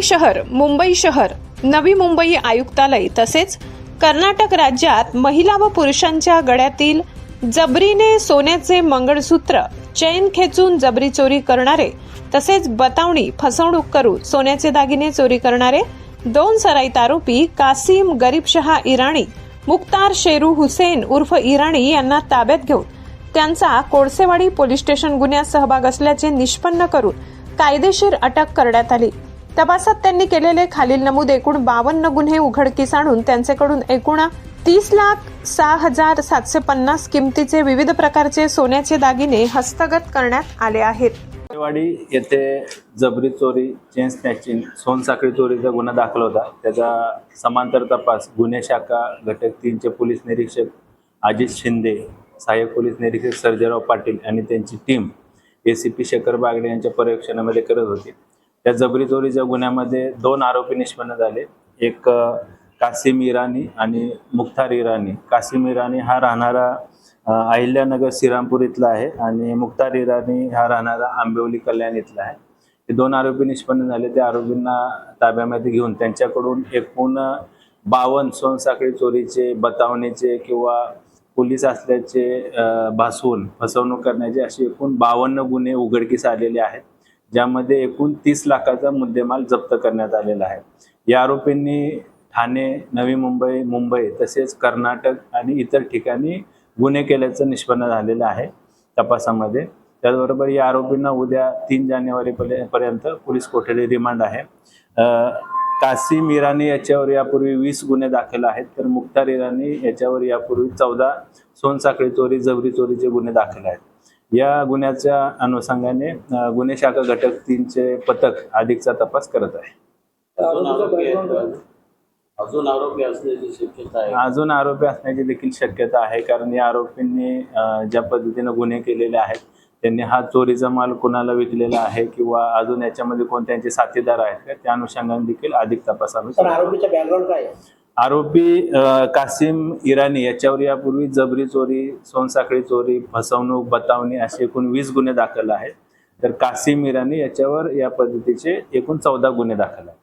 शहर मुंबई शहर नवी मुंबई आयुक्तालय तसेच कर्नाटक राज्यात महिला व पुरुषांच्या गळ्यातील जबरीने सोन्याचे मंगळसूत्र चैन खेचून जबरी चोरी करणारे तसेच बतावणी फसवणूक करून सोन्याचे दागिने चोरी करणारे दोन सराईत आरोपी कासिम गरीब शहा इराणी मुख्तार शेरू हुसेन उर्फ इराणी यांना ताब्यात घेऊन त्यांचा कोळसेवाडी पोलीस स्टेशन गुन्ह्यात सहभाग असल्याचे निष्पन्न करून कायदेशीर अटक करण्यात आली. तपासात त्यांनी केलेले खालील नमूद एकूण बावन्न गुन्हे उघडकीस आणून त्यांच्याकडून एकूण तीस लाख सहा हजार सातशे पन्नास किमतीचे विविध प्रकारचे सोन्याचे दागिने हस्तगत करण्यात आले आहेत. वाडी येथे जबरी चोरी चेन स्नॅचिंग सोनसाखळी चोरीचा गुन्हा दाखल होता. त्याचा समांतर तपास गुन्हे शाखा घटक तीनचे पोलीस निरीक्षक अजित शिंदे सहाय्यक पोलीस निरीक्षक सर्जेराव पाटील आणि त्यांची team A C P Shekhar Bagade यांच्या पर्यवेक्षणामध्ये करत होती. या जबरी चोरीच्या गुन्ह्यामध्ये दोन आरोपी निष्पन्न झाले. एक कासिम इराणी आणि मुख्तार इराणी. कासिम इराणी हा राहणारा अहिल्यानगर श्रीरामपूर इथला आहे आणि मुख्तार इराणी हा राहणारा आंबिवली कल्याण इथला आहे. हे दोन आरोपी निष्पन्न झाले. त्या आरोपींना ताब्यामध्ये घेऊन त्यांच्याकडून एकूण बावन्न सोनसाखळी चोरीचे बतावणीचे किंवा पोलीस असल्याचे भासवून फसवणूक करण्याचे असे एकूण बावन्न गुन्हे उघडकीस आलेले आहेत. ज्यामध्ये एकूण तीस लाखाचा मुद्देमाल जप्त करण्यात आलेला आहे. या आरोपींनी ठाणे नवी मुंबई मुंबई तसेच कर्नाटक आणि इतर ठिकाणी गुन्हे केल्याचं निष्पन्न झालेलं आहे तपासामध्ये. त्याचबरोबर या आरोपींना उद्या तीन जानेवारी पर्यंत पोलीस कोठडी रिमांड आहे. कासिम इराणी याच्यावर यापूर्वी वीस गुन्हे दाखल आहेत तर मुख्तार इराणी याच्यावर यापूर्वी चौदा सोनसाखळी चोरी जबरी चोरीचे गुन्हे दाखल आहेत. या गुन्ह्याच्या अनुषंगाने गुन्हे शाखा घटक तीनचे पथक अधिकचा तपास करत आहे अजून आरोपी आहेत. अजून आरोपी असण्याची शक्यता आहे अजून आरोपी असण्याची देखील शक्यता आहे कारण या आरोपींनी अ, ज्या पद्धतीनं गुन्हे केलेले आहेत त्यांनी हा चोरीचा माल कोणाला विकलेला आहे किंवा अजून याच्यामध्ये कोण त्यांचे साथीदार आहेत का त्या अनुषंगाने देखील अधिक तपास आम्ही पण सुरू करू. आरोपीचा बॅकग्राऊंड काय आहे आरोपी कासिम इराणी याच्यावर यापूर्वी जबरी चोरी सोनसाखळी चोरी फसवणूक बतावणी असे एकूण वीस गुन्हे दाखल आहेत. तर कासिम इराणी याच्यावर या पद्धतीचे एकूण चौदा गुन्हे दाखल आहेत.